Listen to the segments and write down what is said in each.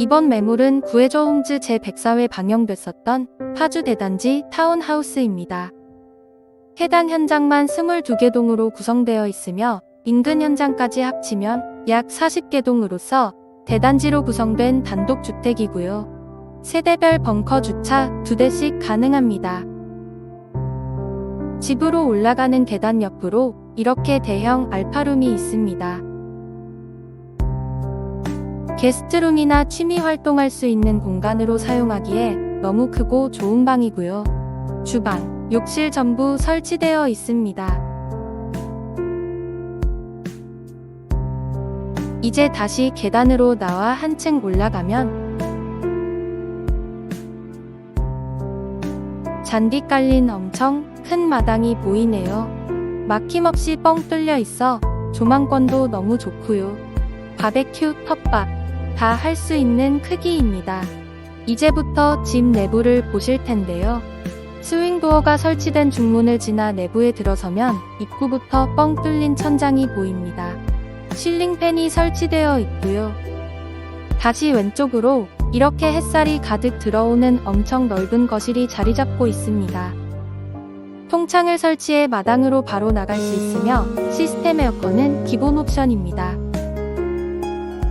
이번 매물은 구해저 홈즈 제104회 방영됐었던 파주 대단지 타운하우스입니다. 해당 현장만 22개 동으로 구성되어 있으며 인근 현장까지 합치면 약 40개 동으로서 대단지로 구성된 단독주택이고요. 세대별 벙커 주차 2대씩 가능합니다. 집으로 올라가는 계단 옆으로 이렇게 대형 알파룸이 있습니다. 게스트룸이나 취미 활동할 수 있는 공간으로 사용하기에 너무 크고 좋은 방이고요. 주방, 욕실 전부 설치되어 있습니다. 이제 다시 계단으로 나와 한층 올라가면 잔디 깔린 엄청 큰 마당이 보이네요. 막힘없이 뻥 뚫려 있어 조망권도 너무 좋고요. 바베큐, 텃밭 다 할 수 있는 크기입니다. 이제부터 집 내부를 보실 텐데요. 스윙도어가 설치된 중문을 지나 내부에 들어서면 입구부터 뻥 뚫린 천장이 보입니다. 실링팬이 설치되어 있고요. 다시 왼쪽으로 이렇게 햇살이 가득 들어오는 엄청 넓은 거실이 자리 잡고 있습니다. 통창을 설치해 마당으로 바로 나갈 수 있으며 시스템 에어컨은 기본 옵션입니다.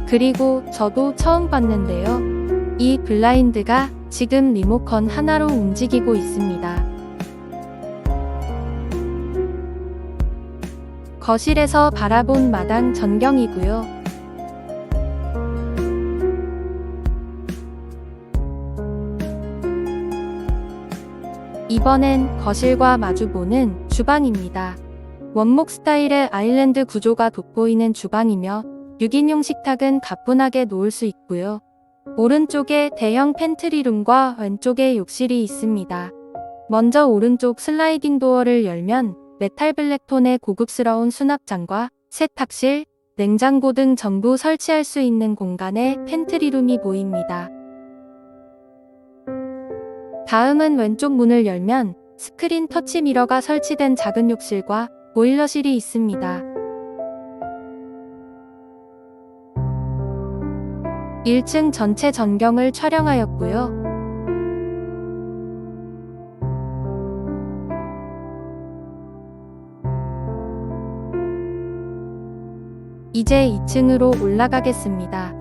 그리고 저도 처음 봤는데요. 이 블라인드가 지금 리모컨 하나로 움직이고 있습니다. 거실에서 바라본 마당 전경이고요. 이번엔 거실과 마주보는 주방입니다. 원목 스타일의 아일랜드 구조가 돋보이는 주방이며 6인용 식탁은 가뿐하게 놓을 수 있고요. 오른쪽에 대형 팬트리룸과 왼쪽에 욕실이 있습니다. 먼저 오른쪽 슬라이딩 도어를 열면 메탈 블랙톤의 고급스러운 수납장과 세탁실, 냉장고 등 전부 설치할 수 있는 공간에 팬트리룸이 보입니다. 다음은 왼쪽 문을 열면 스크린 터치 미러가 설치된 작은 욕실과 보일러실이 있습니다. 1층 전체 전경을 촬영하였고요. 이제 2층으로 올라가겠습니다.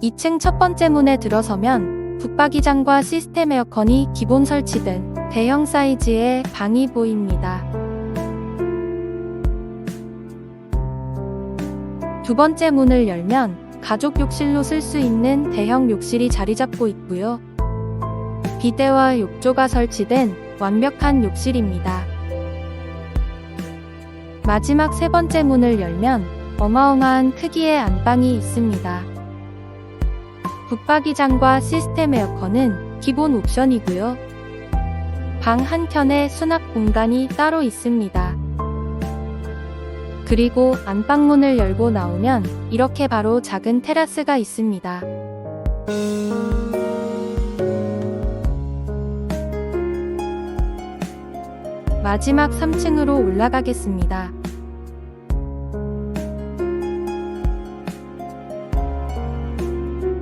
(2층) 첫 번째 문에 들어서면 붙박이장과 시스템 에어컨이 기본 설치된 대형 사이즈의 방이 보입니다. 두 번째 문을 열면 가족 욕실로 쓸 수 있는 대형 욕실이 자리 잡고 있고요. 비데와 욕조가 설치된 완벽한 욕실입니다. 마지막 세 번째 문을 열면 어마어마한 크기의 안방이 있습니다. 붙박이장과 시스템 에어컨은 기본 옵션이고요. 방 한켠에 수납 공간이 따로 있습니다. 그리고 안방문을 열고 나오면 이렇게 바로 작은 테라스가 있습니다. 마지막 3층으로 올라가겠습니다.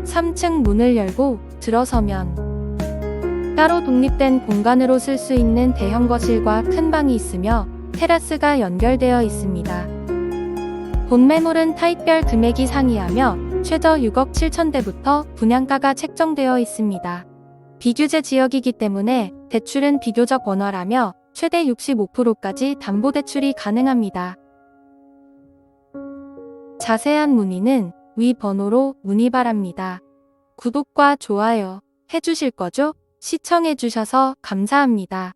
(3층) 문을 열고 들어서면 따로 독립된 공간으로 쓸 수 있는 대형 거실과 큰 방이 있으며 테라스가 연결되어 있습니다. 본 매물은 타입별 금액이 상이하며 최저 6억 7천대부터 분양가가 책정되어 있습니다. 비규제 지역이기 때문에 대출은 비교적 원활하며 최대 65%까지 담보대출이 가능합니다. 자세한 문의는 위 번호로 문의 바랍니다. 구독과 좋아요 해주실 거죠? 시청해주셔서 감사합니다.